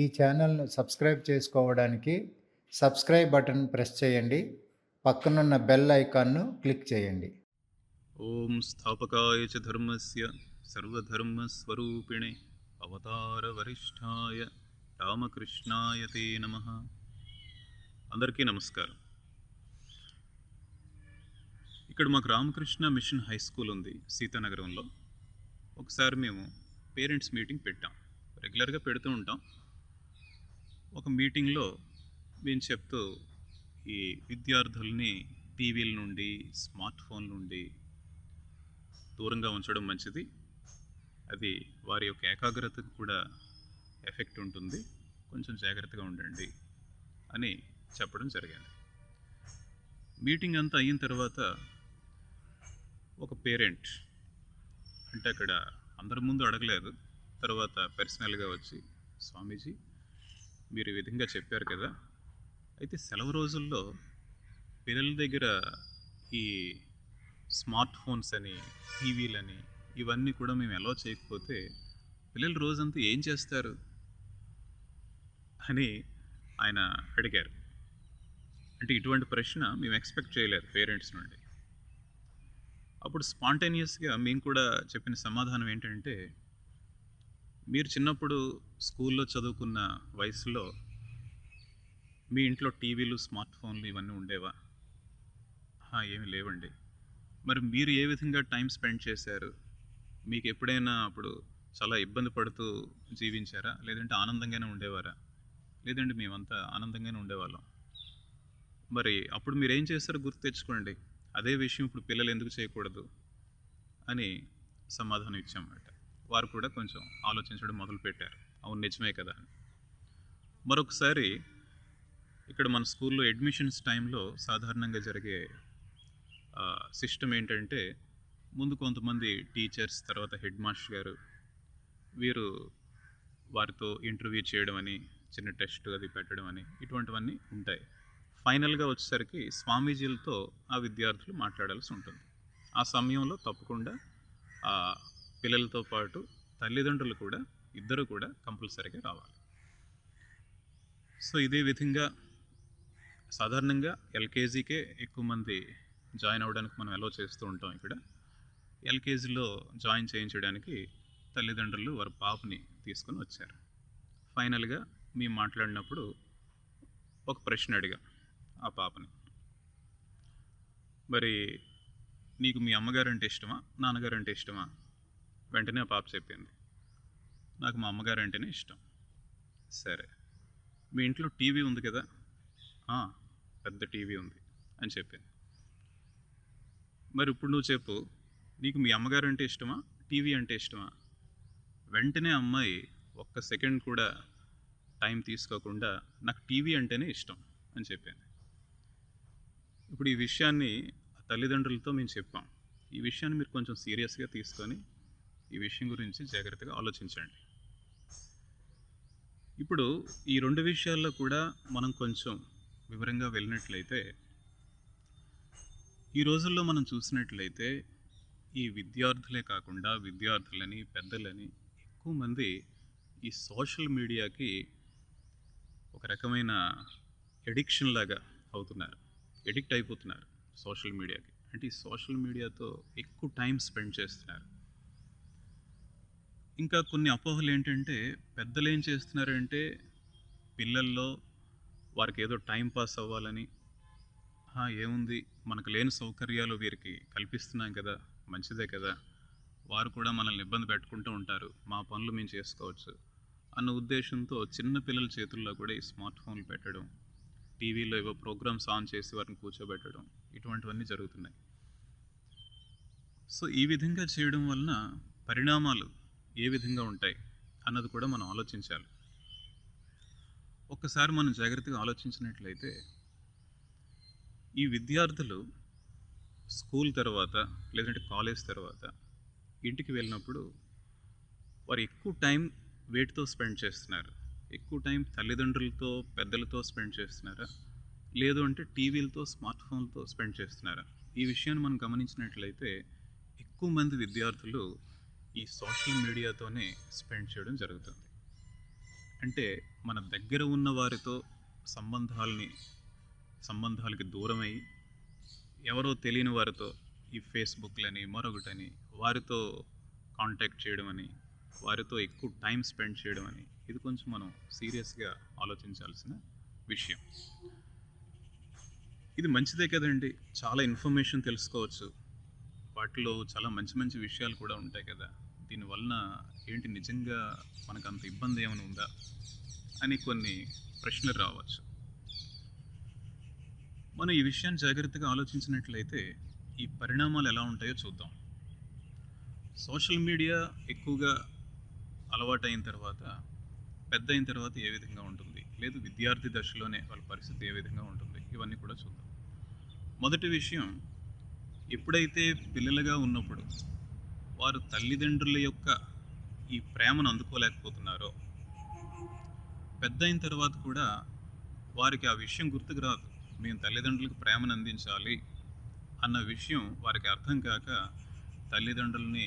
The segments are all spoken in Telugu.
ఈ ఛానల్ను సబ్స్క్రైబ్ చేసుకోవడానికి సబ్స్క్రైబ్ బటన్ ప్రెస్ చేయండి. పక్కనున్న బెల్ ఐకాన్ను క్లిక్ చేయండి. ఓం స్థాపకాయ చ ధర్మస్య సర్వధర్మస్వరూపిణే అవతారవరిష్ఠాయ రామకృష్ణాయ తే నమ. అందరికీ నమస్కారం. ఇక్కడ మాకు రామకృష్ణ మిషన్ హై స్కూల్ ఉంది సీతానగరంలో. ఒకసారి మేము పేరెంట్స్ మీటింగ్ పెట్టాం. రెగ్యులర్గా పెడుతూ ఉంటాం. ఒక మీటింగ్లో నేను చెప్తూ ఈ విద్యార్థుల్ని టీవీల నుండి స్మార్ట్ ఫోన్ నుండి దూరంగా ఉంచడం మంచిది. అది వారి యొక్క ఏకాగ్రతకు కూడా ఎఫెక్ట్ ఉంటుంది. కొంచెం జాగ్రత్తగా ఉండండి అని చెప్పడం జరిగింది. మీటింగ్ అంతా అయిన తర్వాత ఒక పేరెంట్ అంటే అక్కడ అందరి ముందు అడగలేదు. తర్వాత పర్సనల్గా వచ్చి స్వామీజీ మీరు ఈ విధంగా చెప్పారు కదా. అయితే సెలవు రోజుల్లో పిల్లల దగ్గర ఈ స్మార్ట్ ఫోన్స్ అని టీవీలని ఇవన్నీ కూడా మేము ఎలా చేయకపోతే పిల్లలు రోజంతా ఏం చేస్తారు? అని ఆయన అడిగారు. అంటే ఇటువంటి ప్రశ్న మేము ఎక్స్పెక్ట్ చేయలేదు పేరెంట్స్ నుండి. అప్పుడు స్పాంటేనియస్గా మేము కూడా చెప్పిన సమాధానం ఏంటంటే మీరు చిన్నప్పుడు స్కూల్లో చదువుకున్న వయసులో మీ ఇంట్లో టీవీలు స్మార్ట్ ఫోన్లు ఇవన్నీ ఉండేవా? ఏమి ఏమీ లేవండి. మరి మీరు ఏ విధంగా టైం స్పెండ్ చేశారు? మీకు ఎప్పుడైనా అప్పుడు చాలా ఇబ్బంది పడుతూ జీవించారా? లేదంటే ఆనందంగానే ఉండేవారా? లేదండి మేమంతా ఆనందంగానే ఉండేవాళ్ళం? మరి అప్పుడు మీరు ఏం చేస్తారో గుర్తు తెచ్చుకోండి. అదే విషయం ఇప్పుడు పిల్లలు ఎందుకు చేయకూడదు? అని సమాధానం ఇచ్చామన్నమాట. వారు కూడా కొంచెం ఆలోచించడం మొదలుపెట్టారు. అవును నిజమే కదా. అని మరొకసారి ఇక్కడ మన స్కూల్లో అడ్మిషన్స్ టైంలో సాధారణంగా జరిగే సిస్టమ్ ఏంటంటే ముందు కొంతమంది టీచర్స్ తర్వాత హెడ్ మాస్టర్ గారు వీరు వారితో ఇంటర్వ్యూ చేయడం అని చిన్న టెస్ట్ అది పెట్టడం అని ఇటువంటివన్నీ ఉంటాయి. ఫైనల్గా వచ్చేసరికి స్వామీజీలతో ఆ విద్యార్థులు మాట్లాడాల్సి ఉంటుంది. ఆ సమయంలో తప్పకుండా పిల్లలతో పాటు తల్లిదండ్రులు కూడా ఇద్దరు కూడా కంపల్సరీగా రావాలి. సో ఇదే విధంగా సాధారణంగా ఎల్కేజీకే ఎక్కువ మంది జాయిన్ అవ్వడానికి మనం ఎలా చేస్తూ ఉంటాం ఇక్కడ. ఎల్కేజీలో జాయిన్ చేయించడానికి తల్లిదండ్రులు వారి పాపని తీసుకొని వచ్చారు. ఫైనల్గా మేము మాట్లాడినప్పుడు ఒక ప్రశ్న అడిగా ఆ పాపని. మరి నీకు మీ అమ్మగారు అంటే ఇష్టమా? నాన్నగారు అంటే ఇష్టమా? వెంటనే ఆ పాప చెప్పింది. నాకు మా అమ్మగారు అంటేనే ఇష్టం. సరే మీ ఇంట్లో టీవీ ఉంది కదా? పెద్ద టీవీ ఉంది అని చెప్పింది. మరి ఇప్పుడు నువ్వు చెప్పు నీకు మీ అమ్మగారు అంటే ఇష్టమా? టీవీ అంటే ఇష్టమా? వెంటనే అమ్మాయి ఒక్క సెకండ్ కూడా టైం తీసుకోకుండా నాకు టీవీ అంటేనే ఇష్టం అని చెప్పింది. ఇప్పుడు ఈ విషయాన్ని తల్లిదండ్రులతో మేము చెప్పాం. ఈ విషయాన్ని మీరు కొంచెం సీరియస్గా తీసుకొని ఈ విషయం గురించి జాగ్రత్తగా ఆలోచించండి. ఇప్పుడు ఈ రెండు విషయాల్లో కూడా మనం కొంచెం వివరంగా వెళ్ళినట్లయితే ఈ రోజుల్లో మనం చూసినట్లయితే ఈ విద్యార్థులే కాకుండా విద్యార్థులని పెద్దలని ఎక్కువ మంది ఈ సోషల్ మీడియాకి ఒక రకమైన ఎడిక్షన్ లాగా అవుతున్నారు. ఎడిక్ట్ అయిపోతున్నారు సోషల్ మీడియాకి. అంటే ఈ సోషల్ మీడియాతో ఎక్కువ టైం స్పెండ్ చేస్తున్నారు. ఇంకా కొన్ని అపోహలు ఏంటంటే పెద్దలు ఏం చేస్తున్నారంటే పిల్లల్లో వారికి ఏదో టైం పాస్ అవ్వాలని ఏముంది? మనకు లేని సౌకర్యాలు వీరికి కల్పిస్తున్నాం కదా మంచిదే కదా. వారు కూడా మనల్ని ఇబ్బంది పెట్టుకుంటూ ఉంటారు. మా పనులు మేము చేసుకోవచ్చు. అన్న ఉద్దేశంతో చిన్న పిల్లల చేతుల్లో కూడా ఈ స్మార్ట్ ఫోన్లు పెట్టడం టీవీలో ఏవో ప్రోగ్రామ్స్ ఆన్ చేసి వారిని కూర్చోబెట్టడం ఇటువంటివన్నీ జరుగుతున్నాయి. సో ఈ విధంగా చేయడం వలన పరిణామాలు ఏ విధంగా ఉంటాయి అన్నది కూడా మనం ఆలోచించాలి. ఒక్కసారి మనం జాగ్రత్తగా ఆలోచించినట్లయితే ఈ విద్యార్థులు స్కూల్ తర్వాత లేదంటే కాలేజ్ తర్వాత ఇంటికి వెళ్ళినప్పుడు వారు ఎక్కువ టైం వేటితో స్పెండ్ చేస్తున్నారు? ఎక్కువ టైం తల్లిదండ్రులతో పెద్దలతో స్పెండ్ చేస్తున్నారా? లేదు అంటే టీవీలతో స్మార్ట్ ఫోన్లతో స్పెండ్ చేస్తున్నారా? ఈ విషయాన్ని మనం గమనించినట్లయితే ఎక్కువ మంది విద్యార్థులు ఈ సోషల్ మీడియాతోనే స్పెండ్ చేయడం జరుగుతుంది. అంటే మన దగ్గర ఉన్న వారితో సంబంధాలని సంబంధాలకి దూరమై ఎవరో తెలియని వారితో ఈ ఫేస్బుక్లని మరొకటని వారితో కాంటాక్ట్ చేయడం అని వారితో ఎక్కువ టైం స్పెండ్ చేయడం అని ఇది కొంచెం మనం సీరియస్గా ఆలోచించాల్సిన విషయం. ఇది మంచిదే కదండి. చాలా ఇన్ఫర్మేషన్ తెలుసుకోవచ్చు. వాటిలో చాలా మంచి మంచి విషయాలు కూడా ఉంటాయి కదా. దీనివలన ఏంటి నిజంగా మనకు అంత ఇబ్బంది ఏమైనా ఉందా? అని కొన్ని ప్రశ్నలు రావచ్చు. మనం ఈ విషయాన్ని జాగ్రత్తగా ఆలోచించినట్లయితే ఈ పరిణామాలు ఎలా ఉంటాయో చూద్దాం. సోషల్ మీడియా ఎక్కువగా అలవాటైన తర్వాత పెద్ద అయిన తర్వాత ఏ విధంగా ఉంటుంది? లేదు విద్యార్థి దశలోనే వాళ్ళ పరిస్థితి ఏ విధంగా ఉంటుంది? ఇవన్నీ కూడా చూద్దాం. మొదటి విషయం ఎప్పుడైతే పిల్లలుగా ఉన్నప్పుడు వారు తల్లిదండ్రుల యొక్క ఈ ప్రేమను అందుకోలేకపోతున్నారో పెద్ద అయిన తర్వాత కూడా వారికి ఆ విషయం గుర్తుకు రాదు. మేము తల్లిదండ్రులకు ప్రేమను అందించాలి అన్న విషయం వారికి అర్థం కాక తల్లిదండ్రుల్ని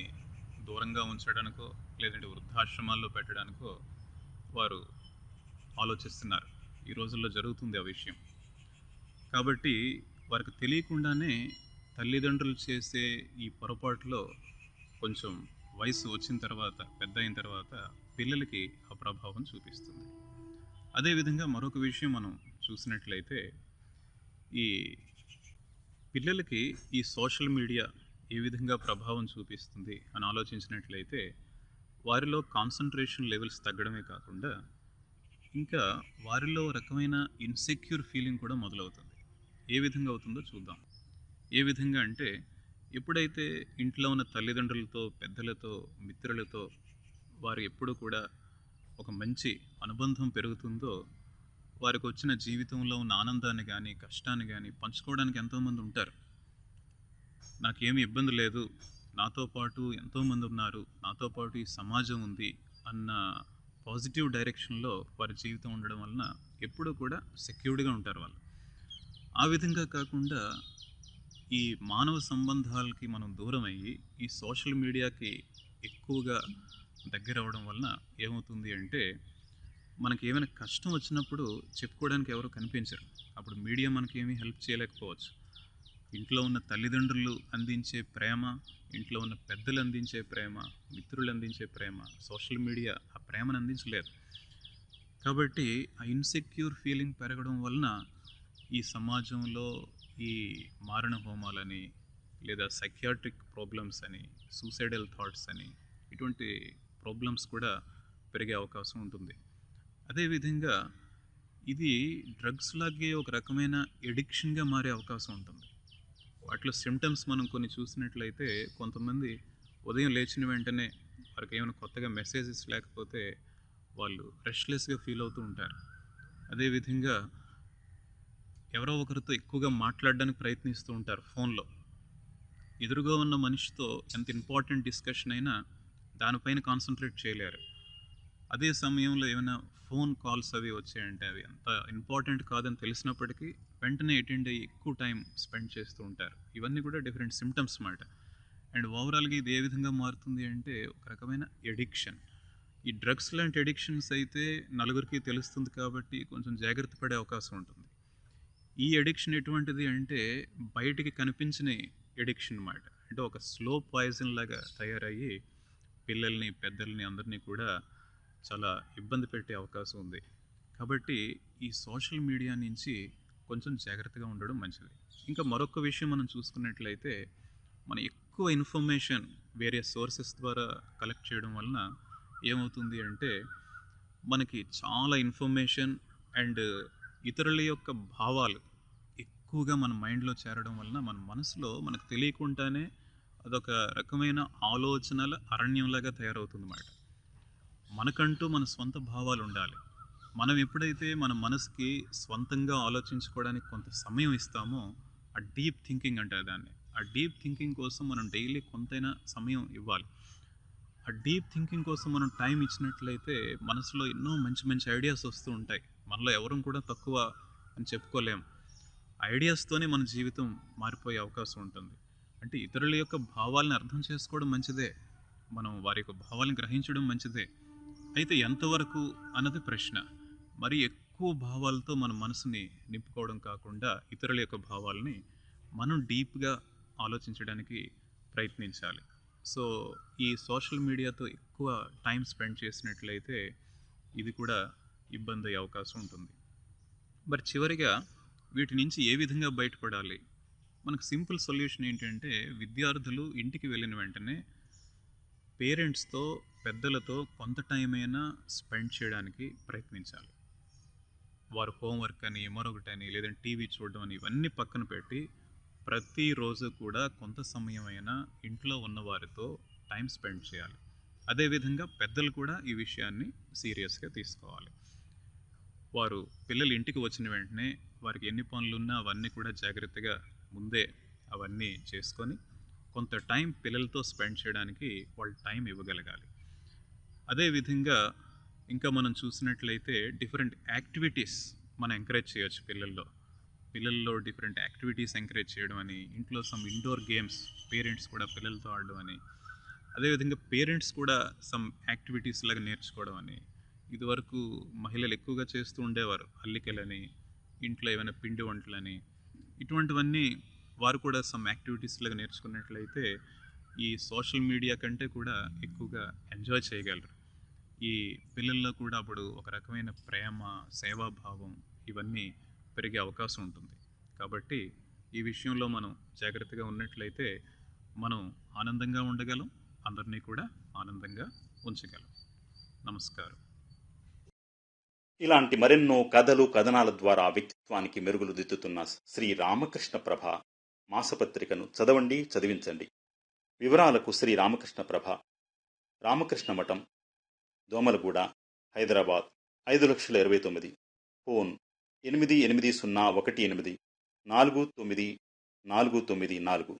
దూరంగా ఉంచడానికో లేదంటే వృద్ధాశ్రమాల్లో పెట్టడానికో వారు ఆలోచిస్తున్నారు. ఈ రోజుల్లో జరుగుతుంది ఆ విషయం. కాబట్టి వారికి తెలియకుండానే తల్లిదండ్రులు చేసే ఈ పొరపాటులో కొంచెం వయసు వచ్చిన తర్వాత పెద్ద అయిన తర్వాత పిల్లలకి ఆ ప్రభావం చూపిస్తుంది. అదేవిధంగా మరొక విషయం మనం చూసినట్లయితే ఈ పిల్లలకి ఈ సోషల్ మీడియా ఏ విధంగా ప్రభావం చూపిస్తుంది అని ఆలోచించినట్లయితే వారిలో కాన్సన్ట్రేషన్ లెవెల్స్ తగ్గడమే కాకుండా ఇంకా వారిలో రకమైన ఇన్సెక్యూర్ ఫీలింగ్ కూడా మొదలవుతుంది. ఏ విధంగా అవుతుందో చూద్దాం. ఏ విధంగా అంటే ఎప్పుడైతే ఇంట్లో ఉన్న తల్లిదండ్రులతో పెద్దలతో మిత్రులతో వారు ఎప్పుడూ కూడా ఒక మంచి అనుబంధం పెరుగుతుందో వారికి వచ్చిన జీవితంలో ఉన్న ఆనందాన్ని కానీ కష్టాన్ని కానీ పంచుకోవడానికి ఎంతోమంది ఉంటారు. నాకేమి ఇబ్బంది లేదు. నాతో పాటు ఎంతోమంది ఉన్నారు. నాతో పాటు ఈ సమాజం ఉంది అన్న పాజిటివ్ డైరెక్షన్లో వారి జీవితం ఉండడం వలన ఎప్పుడూ కూడా సెక్యూర్డ్గా ఉంటారు వాళ్ళు. ఆ విధంగా కాకుండా ఈ మానవ సంబంధాలకి మనం దూరం అయ్యి ఈ సోషల్ మీడియాకి ఎక్కువగా దగ్గర అవ్వడం వలన ఏమవుతుంది అంటే మనకి ఏమైనా కష్టం వచ్చినప్పుడు చెప్పుకోవడానికి ఎవరు కనిపించరు. అప్పుడు మీడియా మనకి ఏమీ హెల్ప్ చేయలేకపోవచ్చు. ఇంట్లో ఉన్న తల్లిదండ్రులు అందించే ప్రేమ ఇంట్లో ఉన్న పెద్దలు అందించే ప్రేమ మిత్రులు అందించే ప్రేమ సోషల్ మీడియా ఆ ప్రేమను అందించలేదు. కాబట్టి ఆ ఇన్సెక్యూర్ ఫీలింగ్ పెరగడం వలన ఈ సమాజంలో ఈ మారణ హోమాలని లేదా సైకియాట్రిక్ ప్రాబ్లమ్స్ అని సూసైడల్ థాట్స్ అని ఇటువంటి ప్రాబ్లమ్స్ కూడా పెరిగే అవకాశం ఉంటుంది. అదేవిధంగా ఇది డ్రగ్స్ లాగే ఒక రకమైన ఎడిక్షన్గా మారే అవకాశం ఉంటుంది. వాటిలో సిమ్టమ్స్ మనం కొన్ని చూసినట్లయితే కొంతమంది ఉదయం లేచిన వెంటనే వారికి ఏమైనా కొత్తగా మెసేజెస్ లేకపోతే వాళ్ళు రెస్ట్లెస్గా ఫీల్ అవుతూ ఉంటారు. అదేవిధంగా ఎవరో ఒకరితో ఎక్కువగా మాట్లాడడానికి ప్రయత్నిస్తూ ఉంటారు ఫోన్లో. ఎదురుగా ఉన్న మనిషితో ఎంత ఇంపార్టెంట్ డిస్కషన్ అయినా దానిపైన కాన్సన్ట్రేట్ చేయలేరు. అదే సమయంలో ఏమైనా ఫోన్ కాల్స్ అవి వచ్చాయంటే అవి అంత ఇంపార్టెంట్ కాదని తెలిసినప్పటికీ వెంటనే అటెండ్ అయ్యి ఎక్కువ టైం స్పెండ్ చేస్తూ ఉంటారు. ఇవన్నీ కూడా డిఫరెంట్ సిమ్టమ్స్ మాట అండ్ ఓవరాల్గా ఇది ఏ విధంగా మారుతుంది అంటే ఒక రకమైన ఎడిక్షన్. ఈ డ్రగ్స్ లాంటి ఎడిక్షన్స్ అయితే నలుగురికి తెలుస్తుంది కాబట్టి కొంచెం జాగ్రత్త పడే అవకాశం ఉంటుంది. ఈ ఎడిక్షన్ ఎటువంటిది అంటే బయటికి కనిపించిన ఎడిక్షన్ అన్నమాట. అంటే ఒక స్లో పాయిజన్ లాగా తయారయ్యి పిల్లల్ని పెద్దల్ని అందరినీ కూడా చాలా ఇబ్బంది పెట్టే అవకాశం ఉంది. కాబట్టి ఈ సోషల్ మీడియా నుంచి కొంచెం జాగ్రత్తగా ఉండడం మంచిది. ఇంకా మరొక విషయం మనం చూసుకున్నట్లయితే మన ఎక్కువ ఇన్ఫర్మేషన్ వేరే సోర్సెస్ ద్వారా కలెక్ట్ చేయడం వలన ఏమవుతుంది అంటే మనకి చాలా ఇన్ఫర్మేషన్ అండ్ ఇతరుల యొక్క భావాలు ఎక్కువగా మన మైండ్లో చేరడం వలన మన మనసులో మనకు తెలియకుండానే అదొక రకమైన ఆలోచనల అరణ్యంలాగా తయారవుతుందన్నమాట. మనకంటూ మన సొంత భావాలు ఉండాలి. మనం ఎప్పుడైతే మన మనసుకి స్వంతంగా ఆలోచించుకోవడానికి కొంత సమయం ఇస్తామో ఆ డీప్ థింకింగ్ అంటారు దాన్ని. ఆ డీప్ థింకింగ్ కోసం మనం డైలీ కొంతైనా సమయం ఇవ్వాలి. ఆ డీప్ థింకింగ్ కోసం మనం టైం ఇచ్చినట్లయితే మనసులో ఎన్నో మంచి మంచి ఐడియాస్ వస్తూ ఉంటాయి. మనలో ఎవరూ కూడా తక్కువ అని చెప్పుకోలేం. ఐడియాస్తోనే మన జీవితం మారిపోయే అవకాశం ఉంటుంది. అంటే ఇతరుల యొక్క భావాలను అర్థం చేసుకోవడం మంచిదే. మనం వారి యొక్క భావాలను గ్రహించడం మంచిదే. అయితే ఎంతవరకు అన్నది ప్రశ్న. మరి ఎక్కువ భావాలతో మన మనసుని నింపుకోవడం కాకుండా ఇతరుల యొక్క భావాలని మనం డీప్గా ఆలోచించడానికి ప్రయత్నించాలి. సో ఈ సోషల్ మీడియాతో ఎక్కువ టైం స్పెండ్ చేసినట్లయితే ఇది కూడా ఇబ్బంది అయ్యే అవకాశం ఉంటుంది. మరి చివరిగా వీటి నుంచి ఏ విధంగా బయటపడాలి? మనకు సింపుల్ సొల్యూషన్ ఏంటంటే విద్యార్థులు ఇంటికి వెళ్ళిన వెంటనే పేరెంట్స్తో పెద్దలతో కొంత టైం అయినా స్పెండ్ చేయడానికి ప్రయత్నించాలి. వారు హోంవర్క్ అని మరొకటి అని లేదంటే టీవీ చూడడం అని ఇవన్నీ పక్కన పెట్టి ప్రతిరోజు కూడా కొంత సమయం అయినా ఇంట్లో ఉన్న వారితో టైం స్పెండ్ చేయాలి. అదేవిధంగా పెద్దలు కూడా ఈ విషయాన్ని సీరియస్గా తీసుకోవాలి. వారు పిల్లలు ఇంటికి వచ్చిన వెంటనే వారికి ఎన్ని పనులు ఉన్నా అవన్నీ కూడా జాగ్రత్తగా ముందే అవన్నీ చేసుకొని కొంత టైం పిల్లలతో స్పెండ్ చేయడానికి వాళ్ళు టైం ఇవ్వగలగాలి. అదేవిధంగా ఇంకా మనం చూసినట్లయితే డిఫరెంట్ యాక్టివిటీస్ మనం ఎంకరేజ్ చేయొచ్చు పిల్లల్లో. పిల్లల్లో డిఫరెంట్ యాక్టివిటీస్ ఎంకరేజ్ చేయడం అని ఇంట్లో సమ్ ఇండోర్ గేమ్స్ పేరెంట్స్ కూడా పిల్లలతో ఆడడం అని అదేవిధంగా పేరెంట్స్ కూడా సమ్ యాక్టివిటీస్ లాగా నేర్చుకోవడం అని ఇదివరకు మహిళలు ఎక్కువగా చేస్తూ ఉండేవారు. అల్లికలని ఇంట్లో ఏమైనా పిండి వంటలని. ఇటువంటివన్నీ వారు కూడా సమ్ యాక్టివిటీస్ లాగా నేర్చుకున్నట్లయితే ఈ సోషల్ మీడియా కంటే కూడా ఎక్కువగా ఎంజాయ్ చేయగలరు. ఈ పిల్లల్లో కూడా అప్పుడు ఒక రకమైన ప్రేమ సేవాభావం ఇవన్నీ పెరిగే అవకాశం ఉంటుంది. కాబట్టి ఈ విషయంలో మనం జాగ్రత్తగా ఉన్నట్లయితే మనం ఆనందంగా ఉండగలం అందరినీ కూడా ఆనందంగా ఉంచగలం. నమస్కారం. ఇలాంటి మరెన్నో కథలు కథనాల ద్వారా వ్యక్తిత్వానికి మెరుగులు దిద్దుతున్న శ్రీ రామకృష్ణ ప్రభ మాసపత్రికను చదవండి చదివించండి. వివరాలకు శ్రీ రామకృష్ణ ప్రభ రామకృష్ణ మఠం దోమలగూడ హైదరాబాద్ ఐదు లక్షల ఇరవై తొమ్మిది. ఫోన్ ఎనిమిది ఎనిమిది సున్నా ఒకటి ఎనిమిది నాలుగు తొమ్మిది నాలుగు తొమ్మిది నాలుగు.